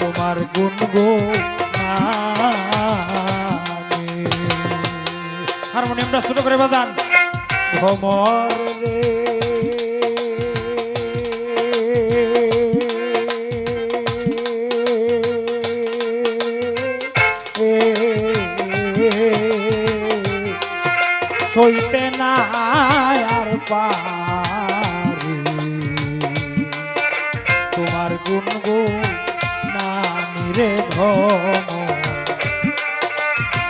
তোমার গুনগো হারমোনিয়ামটা ছোট করে বাজান। ভ্রমর রে সইতে না আর পারি। তোমার গুনগুন নামি রে ঘন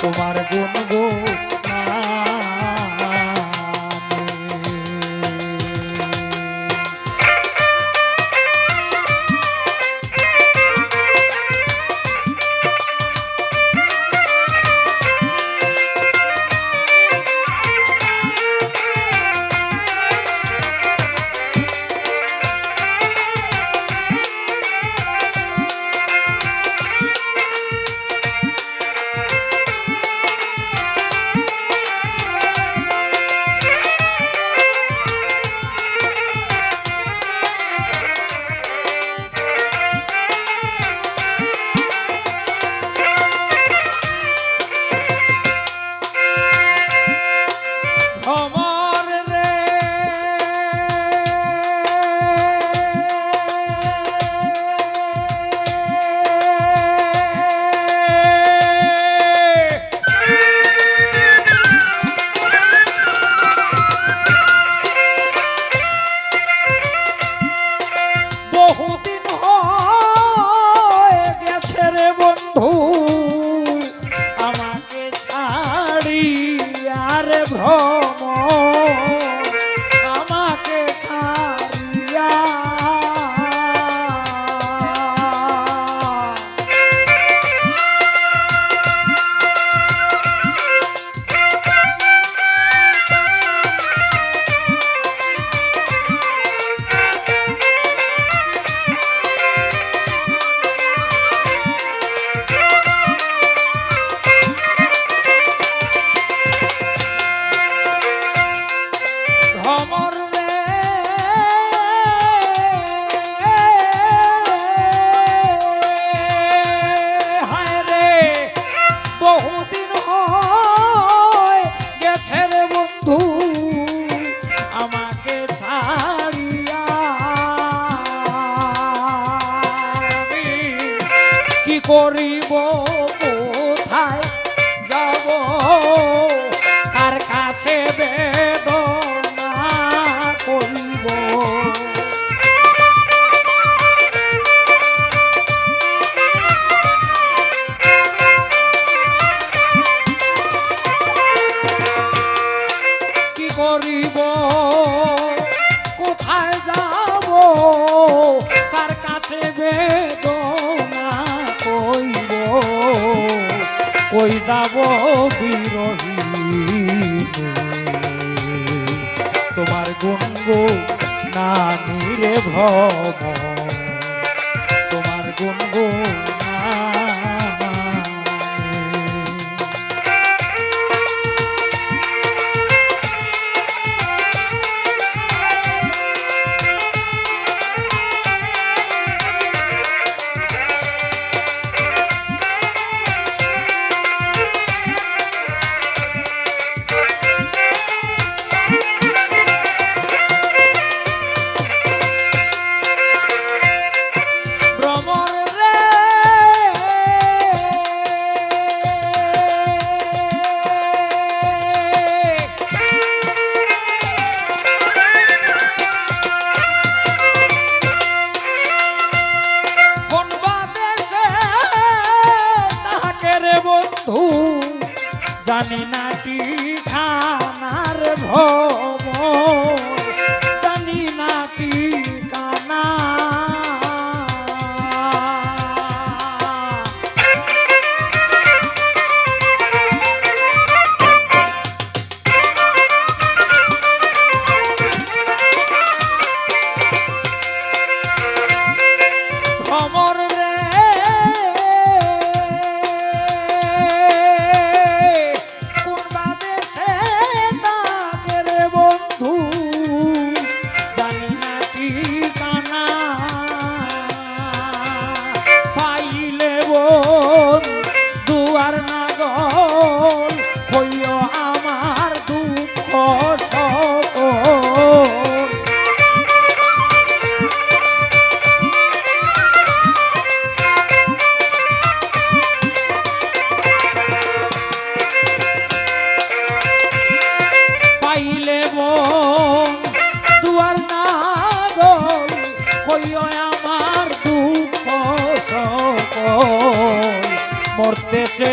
তোমার গুনগুন বন্ধু করিব কই যাব তোমার না নানিরে ভব। তোমার গুনগু হইও আমার দুঃখ সকল মরতেছে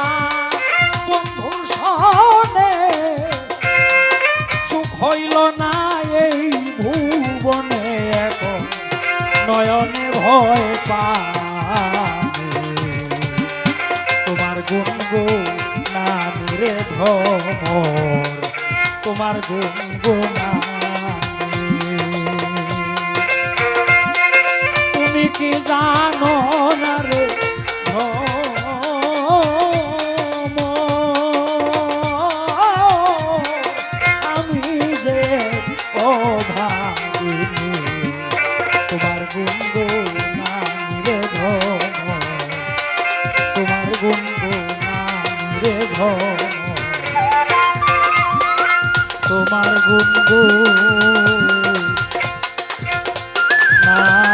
নয়নে ভয় পা তোমার গুনগু নামিরে ভ্রমর তোমার গুনগু তুমি কি জানো না রে? তোমার গুণ না